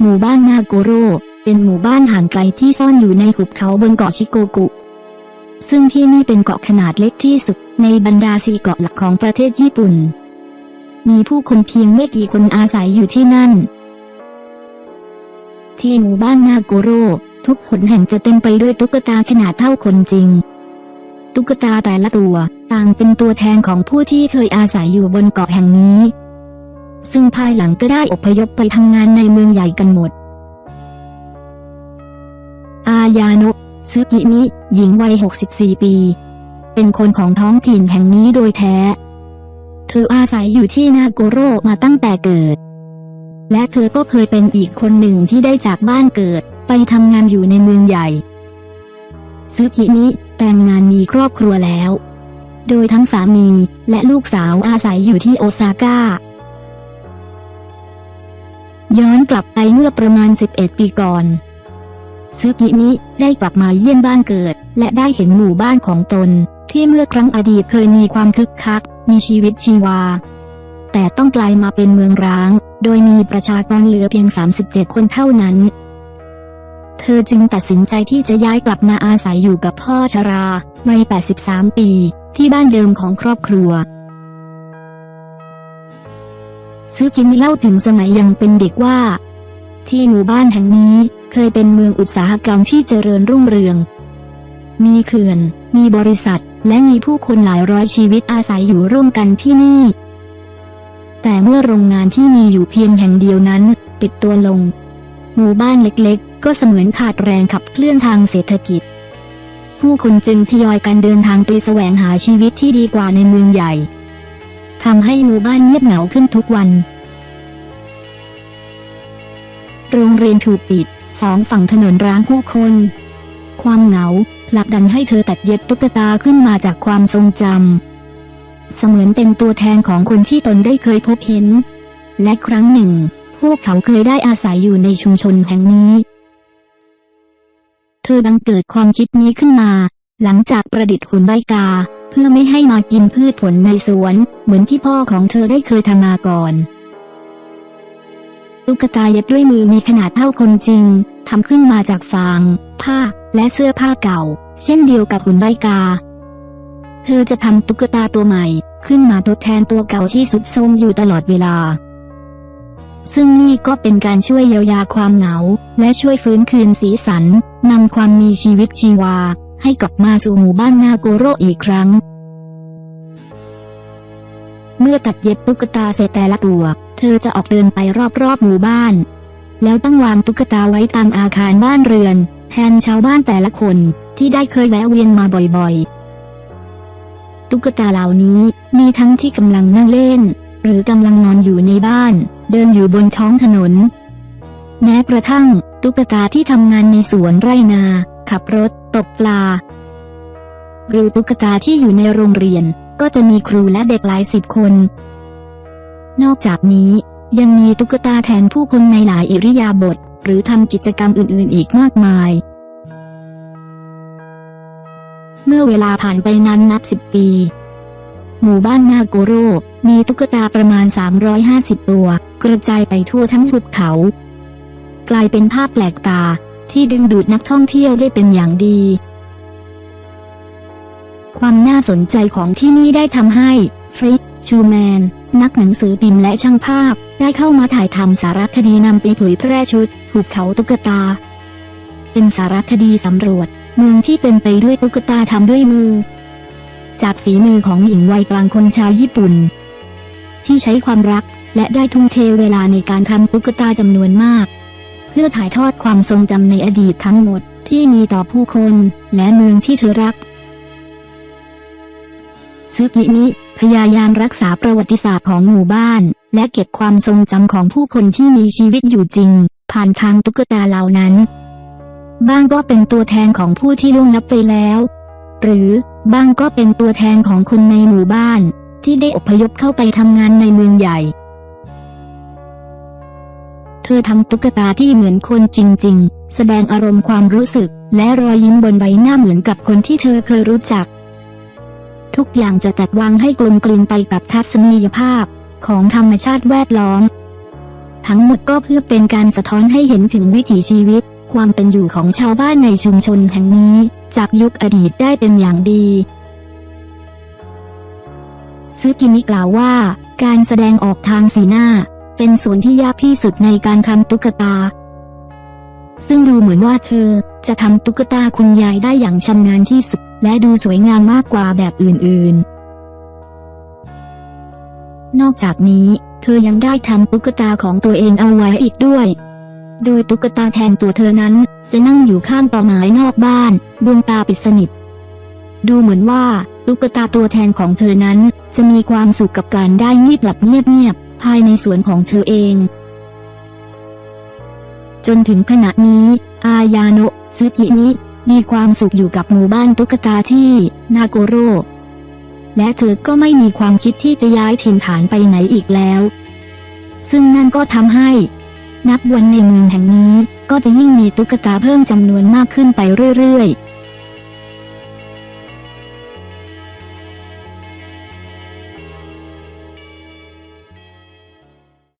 หมู่บ้านนาโกโร เป็นหมู่บ้านห่างไกลที่ซ่อนอยู่ในหุบเขาบนเกาะชิโกกุ ซึ่งที่นี่เป็นเกาะขนาดเล็กที่สุดในบรรดาสี่เกาะหลักของประเทศญี่ปุ่น มีผู้คนเพียงไม่กี่คนอาศัยอยู่ที่นั่น ที่หมู่บ้านนาโกโร ทุกขนแห่งจะเต็มไปด้วยตุ๊กตาขนาดเท่าคนจริง ตุ๊กตาแต่ละตัวต่างเป็นตัวแทนของผู้ที่เคยอาศัยอยู่บนเกาะแห่งนี้ ซึ่งภายหลังก็ได้อพยพไปทำงานในเมืองใหญ่กันหมด อายานะซึกิมิ หญิงวัย 64 ปี เป็นคนของท้องถิ่นแห่งนี้โดยแท้ เธออาศัยอยู่ที่นาโกโรมาตั้งแต่เกิด และเธอก็เคยเป็นอีกคนหนึ่งที่ได้จากบ้านเกิดไปทำงานอยู่ในเมืองใหญ่ซึกิมิแต่งงานมีครอบครัวแล้ว โดยทั้งสามีและลูกสาวอาศัยอยู่ที่โอซาก้า ย้อนกลับไปเมื่อประมาณ 11 ปีก่อน ซึกิมิได้กลับมาเยี่ยมบ้านเกิด และได้เห็นหมู่บ้านของตน ที่เมื่อครั้งอดีตเคยมีความคึกคัก มีชีวิตชีวา แต่ต้องกลายมาเป็นเมืองร้าง โดยมีประชากรเหลือเพียง 37 คนเท่านั้น เธอจึงตัดสินใจที่จะย้ายกลับมาอาศัยอยู่กับพ่อชราวัย 83 ปี ที่บ้านเดิมของครอบครัว ซึกิมิเล่าถึงสมัยยังเป็นเด็กว่า ที่หมู่บ้านแห่งนี้เคยเป็นเมืองอุตสาหกรรมที่เจริญรุ่งเรือง มีเขื่อน มีบริษัท และมีผู้คนหลายร้อยชีวิตอาศัยอยู่ร่วมกันที่นี่ แต่เมื่อโรงงานที่มีอยู่เพียงแห่งเดียวนั้น ปิดตัวลง หมู่บ้านเล็กๆ ก็เสมือนขาดแรงขับเคลื่อนทางเศรษฐกิจ ผู้คนจึงทยอยกันเดินทางไปแสวงหาชีวิตที่ดีกว่าในเมืองใหญ่ ทำให้หมู่บ้านเงียบเหงาขึ้นทุกวัน โรงเรียนถูกปิด สองฝั่งถนนร้างผู้คน ความเหงาผลักดันให้เธอตัดเย็บตุ๊กตาขึ้นมาจากความทรงจำ เสมือนเป็นตัวแทนของคนที่ตนได้เคยพบเห็น และครั้งหนึ่ง พวกเขาเคยได้อาศัยอยู่ในชุมชนแห่งนี้ เธอบังเกิดความคิดนี้ขึ้นมา หลังจากประดิษฐ์หุ่นใบกา เพื่อไม่ให้มากินพืชผลในสวน เหมือนที่พ่อของเธอได้เคยทำมาก่อน ตุ๊กตาเย็บด้วยมือมีขนาดเท่าคนจริงทำขึ้นมาจากฟาง ผ้า และเสื้อผ้าเก่า เช่นเดียวกับหุ่นใบกา เธอจะทำตุ๊กตาตัวใหม่ ขึ้นมาทดแทนตัวเก่าที่สุดโทรมอยู่ตลอดเวลา ซึ่งนี่ก็เป็นการช่วยเยียวยาความเหงา และช่วยฟื้นคืนสีสันนำความมีชีวิตชีวา ให้กลับมาสู่หมู่บ้านนาโกโรอีกครั้ง เมื่อตัดเย็บตุ๊กตาเสร็จแต่ละตัว เธอจะออกเดินไปรอบๆหมู่บ้าน แล้วตั้งวางตุ๊กตาไว้ตามอาคารบ้านเรือน แทนชาวบ้านแต่ละคนที่ได้เคยแวะเวียนมาบ่อยๆ ตุ๊กตาเหล่านี้มีทั้งที่กำลังนั่งเล่น หรือกำลังนอนอยู่ในบ้าน เดินอยู่บนท้องถนน แม้กระทั่ง ตุ๊กตาที่ทำงานในสวนไร่นา ขับรถ ตกปลา หรือตุ๊กตาที่อยู่ในโรงเรียน ก็จะมีครูและเด็กหลายสิบคน นอกจากนี้ยังมีตุ๊กตาแทนผู้คนในหลายอิริยาบถหรือทำกิจกรรมอื่นๆ อีกมากมาย เมื่อเวลาผ่านไปนั้นนับสิบปี หมู่บ้านนาโกโรมีตุ๊กตาประมาณ 350 ตัว กระจายไปทั่วทั้งหุบเขา กลายเป็นภาพแปลกตาที่ดึงดูดนักท่องเที่ยวได้เป็นอย่างดี ความน่าสนใจของที่นี่ได้ทำให้ฟริกชูแมน นักหนังสือพิมพ์และช่างภาพ ได้เข้ามาถ่ายทำสารคดีนำไปเผยแพร่ชุดหุบเขาตุ๊กตา เป็นสารคดีสำรวจ เมืองที่เป็นไปด้วยตุ๊กตาทำด้วยมือ จากฝีมือของหญิงวัยกลางคนชาวญี่ปุ่น ที่ใช้ความรักและได้ทุ่มเทเวลาในการทำตุ๊กตาจำนวนมาก เพื่อถ่ายทอดความทรงจำในอดีตทั้งหมดที่มีต่อผู้คนและเมืองที่เธอรัก ซึกิมิพยายามรักษาประวัติศาสตร์ของหมู่บ้าน และเก็บความทรงจำของผู้คนที่มีชีวิตอยู่จริง ผ่านทางตุ๊กตาเหล่านั้น บ้างก็เป็นตัวแทนของผู้ที่ล่วงลับไปแล้ว หรือบ้างก็เป็นตัวแทนของคนในหมู่บ้าน ที่ได้อพยพเข้าไปทำงานในเมืองใหญ่ เธอทำตุ๊กตาที่เหมือนคนจริง ๆ แสดงอารมณ์ความรู้สึก และรอยยิ้มบนใบหน้าเหมือนกับคนที่เธอเคยรู้จัก ทุกอย่างจะจัดวางให้กลมกลืนไปกับทัศนียภาพของธรรมชาติแวดล้อม ทั้งหมดก็เพื่อเป็นการสะท้อนให้เห็นถึงวิถีชีวิต ความเป็นอยู่ของชาวบ้านในชุมชนแห่งนี้ จากยุคอดีตได้เป็นอย่างดีซึกิมิกล่าวว่า การแสดงออกทางสีหน้า เป็นส่วนที่ยากที่สุดในการทำตุ๊กตา ซึ่งดูเหมือนว่าเธอ จะทำตุ๊กตาคุณยายได้อย่างชำนาญที่สุด และดูสวยงามมากกว่าแบบอื่นๆ นอกจากนี้เธอยังได้ทำตุ๊กตาของตัวเองเอาไว้อีกด้วย โดยตุ๊กตาแทนตัวเธอนั้น จะนั่งอยู่ข้างต่อไม้นอกบ้าน ดวงตาปิดสนิท ดูเหมือนว่าตุ๊กตาตัวแทนของเธอนั้น จะมีความสุขกับการได้เงียบหลับเงียบๆภายในสวนของเธอเอง จนถึงขณะนี้ อายาโนะซึกิมิมีความสุขอยู่กับหมู่บ้านตุ๊กตาที่นาโกโร และเธอก็ไม่มีความคิดที่จะย้ายถิ่นฐานไปไหนอีกแล้ว ซึ่งนั่นก็ทำให้ นับวันในเมืองแห่งนี้ก็จะยิ่งมีตุ๊กตาเพิ่มจำนวนมากขึ้นไปเรื่อยๆ